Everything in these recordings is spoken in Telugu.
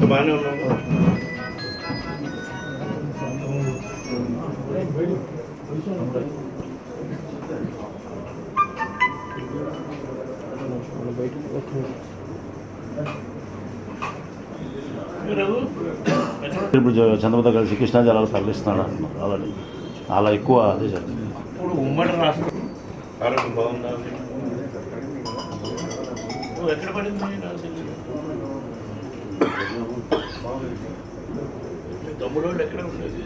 Tomando no. ఇప్పుడు చంద్రబాబు కలిసి కృష్ణా జలాలు తరలిస్తున్నాడు అంటున్నారు. అలాగే. అలా ఎక్కువ అదే జరిగింది ఇప్పుడు ఉమ్మడి రాష్ట్రం. ఎక్కడ పడింది? తమ్ముడు ఎక్కడ ఉండేది?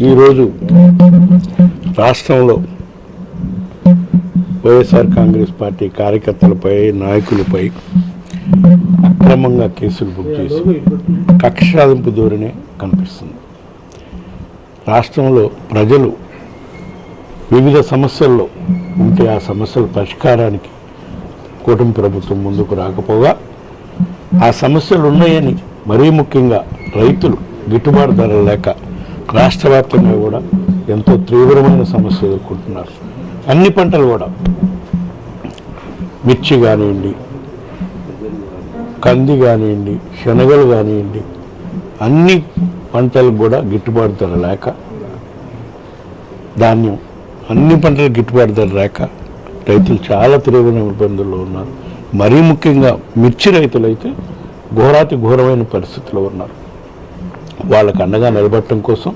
ఈరోజు రాష్ట్రంలో వైఎస్ఆర్ కాంగ్రెస్ పార్టీ కార్యకర్తలపై నాయకులపై అక్రమంగా కేసులు బుక్ చేసి కక్ష సాధింపు ధోరణి కనిపిస్తుంది. రాష్ట్రంలో ప్రజలు వివిధ సమస్యల్లో ఉంటే ఆ సమస్యల పరిష్కారానికి కూటమి ప్రభుత్వం ముందుకు రాకపోగా ఆ సమస్యలు ఉన్నాయని మరీ ముఖ్యంగా రైతులు గిట్టుబాటు ధర లేక రాష్ట్ర వ్యాప్తంగా కూడా ఎంతో తీవ్రమైన సమస్య ఎదుర్కొంటున్నారు. అన్ని పంటలు కూడా మిర్చి కానివ్వండి కంది కానివ్వండి శనగలు కానివ్వండి అన్ని పంటలకు కూడా గిట్టుబాటు ధర లేక ధాన్యం అన్ని పంటలకు గిట్టుబాటు ధర లేక రైతులు చాలా తీవ్రమైన ఇబ్బందుల్లో ఉన్నారు. మరీ ముఖ్యంగా మిర్చి రైతులైతే ఘోరాతి ఘోరమైన పరిస్థితిలో ఉన్నారు. వాళ్ళకు అండగా నిలబడటం కోసం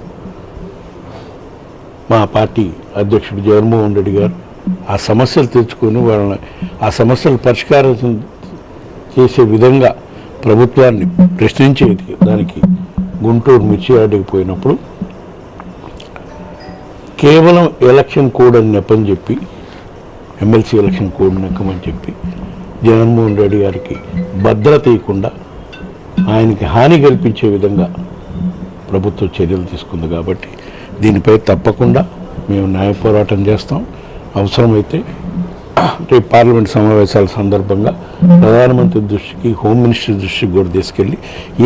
మా పార్టీ అధ్యక్షుడు జగన్మోహన్ రెడ్డి గారు ఆ సమస్యలు తెచ్చుకొని వాళ్ళని ఆ సమస్యలు పరిష్కారం చేసే విధంగా ప్రభుత్వాన్ని ప్రశ్నించేది దానికి గుంటూరు మిర్చి ఆడికి పోయినప్పుడు కేవలం ఎలక్షన్ కోడ్ అని నెప్పని చెప్పి ఎమ్మెల్సీ ఎలక్షన్ కోడ్ నెక్కమని చెప్పి జగన్మోహన్ రెడ్డి గారికి భద్రత ఇవ్వకుండా ఆయనకి హాని కల్పించే విధంగా ప్రభుత్వం చర్యలు తీసుకుంది కాబట్టి దీనిపై తప్పకుండా మేము న్యాయ పోరాటం చేస్తాం. అవసరమైతే రేపు పార్లమెంట్ సమావేశాల సందర్భంగా ప్రధానమంత్రి దృష్టికి హోమ్ మినిస్టర్ దృష్టికి కూడా తీసుకెళ్ళి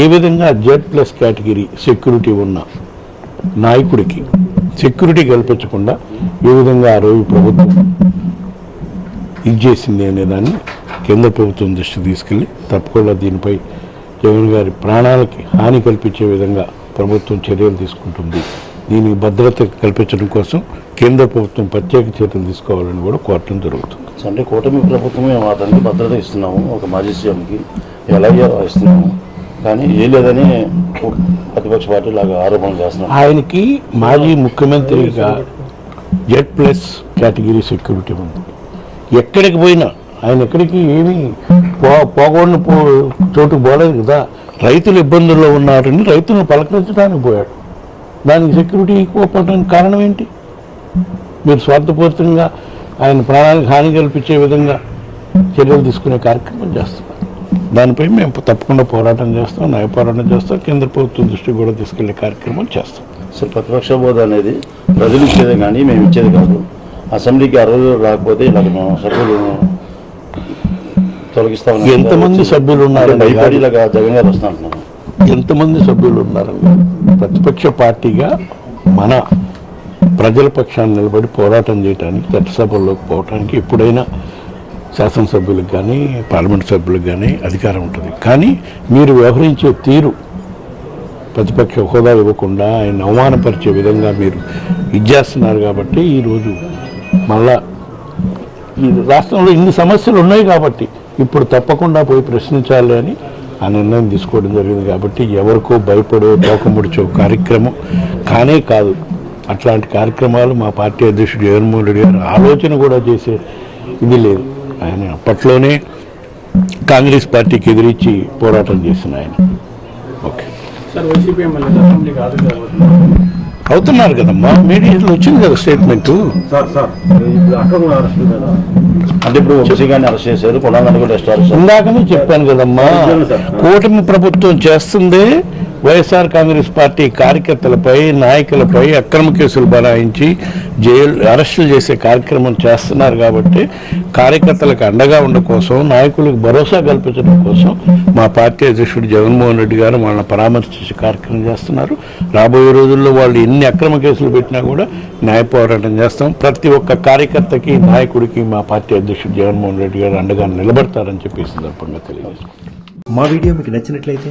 ఏ విధంగా జెడ్ ప్లస్ కేటగిరీ సెక్యూరిటీ ఉన్న నాయకుడికి సెక్యూరిటీ కల్పించకుండా ఏ విధంగా ఆ రోజు ప్రభుత్వం ఇది చేసింది అనే దాన్ని కేంద్ర ప్రభుత్వం దృష్టికి తీసుకెళ్ళి తప్పకుండా దీనిపై జగన్ గారి ప్రాణాలకి హాని కల్పించే విధంగా ప్రభుత్వం చర్యలు తీసుకుంటుంది. దీనికి భద్రత కల్పించడం కోసం కేంద్ర ప్రభుత్వం ప్రత్యేక చర్యలు తీసుకోవాలని కూడా కోరటం జరుగుతుంది. అంటే కూటమి ప్రభుత్వమే అతనికి భద్రత ఇస్తున్నాము. ఒక మాజీ సీఎంకి ఎలా ఇస్తున్నాము. కానీ ఏ లేదని ప్రతిపక్ష పార్టీ లాగా ఆరోపణలు చేస్తున్నాం ఆయనకి మాజీ ముఖ్యమంత్రిగా జెడ్ ప్లస్ కేటగిరీ సెక్యూరిటీ ఉంది. ఎక్కడికి పోయినా ఆయన ఎక్కడికి ఏమీ పో పోగొడిన పో చోటుకు పోలేదు కదా. రైతులు ఇబ్బందుల్లో ఉన్నారని రైతులను పలకరించడానికి పోయాడు. దానికి సెక్యూరిటీ ఎక్కువ పడడానికి కారణం ఏంటి? మీరు స్వార్థపూరితంగా ఆయన ప్రాణానికి హాని కల్పించే విధంగా చర్యలు తీసుకునే కార్యక్రమం చేస్తున్నారు. దానిపై మేము తప్పకుండా పోరాటం చేస్తాం న్యాయ పోరాటం చేస్తాం కేంద్ర ప్రభుత్వం దృష్టికి కూడా తీసుకెళ్ళే కార్యక్రమం చేస్తాం. అసలు ప్రతిపక్ష హోదా అనేది ప్రజలు ఇచ్చేది కానీ మేము ఇచ్చేది కాదు. అసెంబ్లీకి ఆ రాకపోతే ఇలా మేము సభ్యులు తొలగిస్తామని ఎంతమంది సభ్యులు ఉన్నారండి? భయపడి ఇలాగా జగన్ గారు వస్తా అంటున్నాము ఎంతమంది సభ్యులు ఉన్నారండి ప్రతిపక్ష పార్టీగా మన ప్రజల పక్షాన్ని నిలబడి పోరాటం చేయడానికి చట్టసభల్లోకి పోవడానికి ఎప్పుడైనా శాసనసభ్యులకు కానీ పార్లమెంట్ సభ్యులకు కానీ అధికారం ఉంటుంది. కానీ మీరు వ్యవహరించే తీరు ప్రతిపక్ష హోదా ఇవ్వకుండా ఆయన అవమానపరిచే విధంగా మీరు ఇచ్చేస్తున్నారు కాబట్టి ఈరోజు మళ్ళా ఈ రాష్ట్రంలో ఇన్ని సమస్యలు ఉన్నాయి కాబట్టి ఇప్పుడు తప్పకుండా పోయి ప్రశ్నించాలి అని ఆ నిర్ణయం తీసుకోవడం జరిగింది కాబట్టి ఎవరికో భయపడో తోకముడిచో కార్యక్రమం కానే కాదు. అట్లాంటి కార్యక్రమాలు మా పార్టీ అధ్యక్షుడు జగన్మోహన్ రెడ్డి గారు ఆలోచన కూడా చేసే ఇది లేదు. ఆయన అప్పట్లోనే కాంగ్రెస్ పార్టీకి ఎదిరించి పోరాటం చేసిన ఆయన. ఓకే. సార్ వైసీపీ ఎమ్మెల్యే అవుతున్నారు కదమ్మా. మీడియాలో వచ్చింది కదా స్టేట్మెంట్. సార్ ఇప్పుడు అంటే అరెస్ట్ చేశారు కూడా ఇందాకనే చెప్పాను కదమ్మా. కూటమి ప్రభుత్వం చేస్తుంది వైఎస్ఆర్ కాంగ్రెస్ పార్టీ కార్యకర్తలపై నాయకులపై అక్రమ కేసులు బనాయించి జైలు అరెస్టులు చేసే కార్యక్రమం చేస్తున్నారు కాబట్టి కార్యకర్తలకు అండగా ఉండడం కోసం నాయకులకు భరోసా కల్పించడం కోసం మా పార్టీ అధ్యక్షుడు జగన్మోహన్ రెడ్డి గారు వాళ్ళని పరామర్శించే కార్యక్రమం చేస్తున్నారు. రాబోయే రోజుల్లో వాళ్ళు ఎన్ని అక్రమ కేసులు పెట్టినా కూడా న్యాయ పోరాటం చేస్తాం. ప్రతి ఒక్క కార్యకర్తకి నాయకుడికి మా పార్టీ అధ్యక్షుడు జగన్మోహన్ రెడ్డి గారు అండగా నిలబడతారని చెప్పి సందర్భంగా తెలియజేస్తాం మా వీడియో మీకు నచ్చినట్లయితే